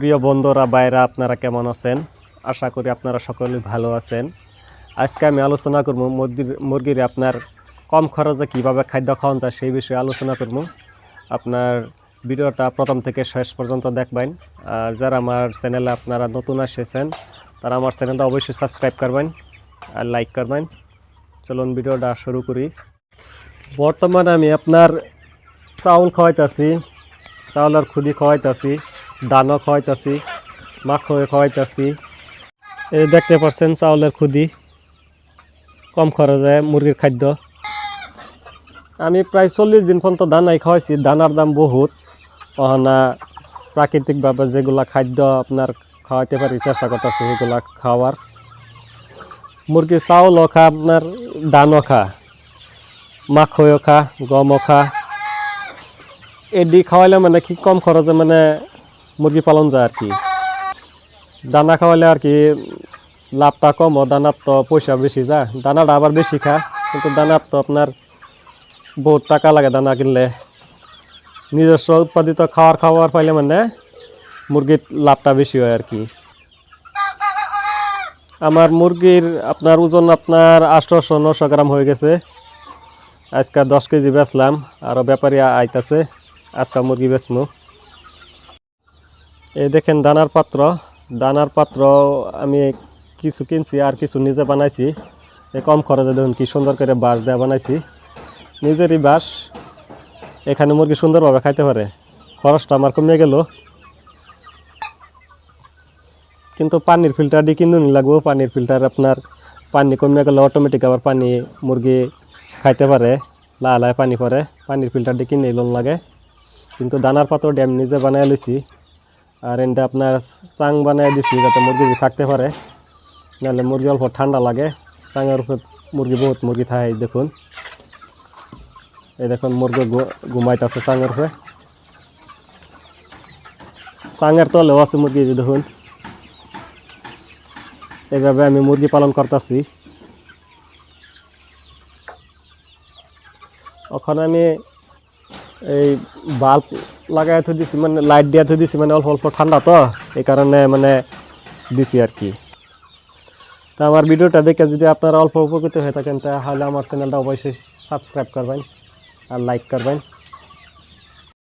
প্রিয় বন্ধুরা বাইরা আপনারা কেমন আছেন? আশা করি আপনারা সকলেই ভালো আছেন। আজকে আমি আলোচনা করব মুরগির মুরগির আপনার কম খরচে কীভাবে খাদ্য খাওয়ান যায় সেই বিষয়ে আলোচনা করব। আপনার ভিডিওটা প্রথম থেকে শেষ পর্যন্ত দেখবেন। আর যারা আমার চ্যানেলে আপনারা নতুন এসেছেন, তারা আমার চ্যানেলটা অবশ্যই সাবস্ক্রাইব করবেন আর লাইক করবেন। চলুন ভিডিওটা শুরু করি। বর্তমানে আমি আপনার চাউল খাওয়াইতেছি, চাউলের খুদি খাওয়াইতেছি। দানা খাওয়াইতেছি মাখো খাওয়াইতেছি এই দেখতে পাচ্ছেন চাউলের খুদি কম খরচে মুরগির খাদ্য। আমি প্রায় চল্লিশ দিন পর্যন্ত দানাই খাওয়াইছি দানার দাম বহুত। অহনা প্রাকৃতিকভাবে যেগুলা খাদ্য আপনার খাওয়াইতে পারি চেষ্টা করতেছি সেগুলা খাওয়ার। মুরগির চাউলও খা আপনার দানও খা মাখইও খা গমও খা। এডি খাওয়াইলে মানে কি কম খরচে মানে মুরগি পালন যায় আর কি। দানা খাওয়াইলে আর কি লাভটা কম, দানার তো পয়সা বেশি যায়। দানাটা আবার বেশি খা কিন্তু দানার তো আপনার বহুত টাকা লাগে দানা কিনলে। নিজস্ব উৎপাদিত খাওয়ার খাওয়ার পাইলে মানে মুরগির লাভটা বেশি হয় আর কি। আমার মুরগির আপনার ওজন আপনার আঠারোশো নশো গ্রাম হয়ে গেছে। আজকে দশ কেজি বেচলাম আরও ব্যাপারী আইতাছে, আজকে মুরগি বেচমু। এই দেখেন দানার পাত্র। দানার পাত্র আমি কিছু কিনছি আর কিছু নিজে বানাইছি। এই কম খরচে দেখুন কি সুন্দর করে বাঁশ দেওয়া বানাইছি। নিজেরই বাঁশ, এখানে মুরগি সুন্দরভাবে খাইতে পারে। খরচটা আমার কমে গেল। কিন্তু পানির ফিল্টার দিয়ে কিনুন লাগবো। পানির ফিল্টার আপনার পানি কমে গেলে অটোমেটিক আবার পানি মুরগি খাইতে পারে। লালায় পানি পরে। পানির ফিল্টার দিয়ে কিনে লোন লাগে। কিন্তু দানার পাত্র ড্যাম নিজে বানাই লইছি। আর এনটা আপনার চাং বানাই দিছি, যাতে মুরগি থাকতে পারে। নাহলে মুরগি অল্প ঠান্ডা লাগে। চাঙের উপর মুরগি বহুত মুরগি থাকে, দেখুন। এই দেখুন, মুরগি ঘুমাইতেছে চাঙের উপরে। চাঙের তলেও আছে মুরগি দেখুন। এইভাবে আমি মুরগি পালন করতেছি। ওখানে আমি এই বাল্ব লাগাই থৈ দিছি মানে লাইট দিয়া থৈ দিছি মানে অল্প অল্প ঠান্ডা তো, এই মানে দিছি আর কি। তা আমার ভিডিওটা দেখে যদি আপনারা অল্প উপকৃত হয়ে থাকেন, তাহলে আমার চ্যানেলটা অবশ্যই সাবস্ক্রাইব করবেন আর লাইক করবেন।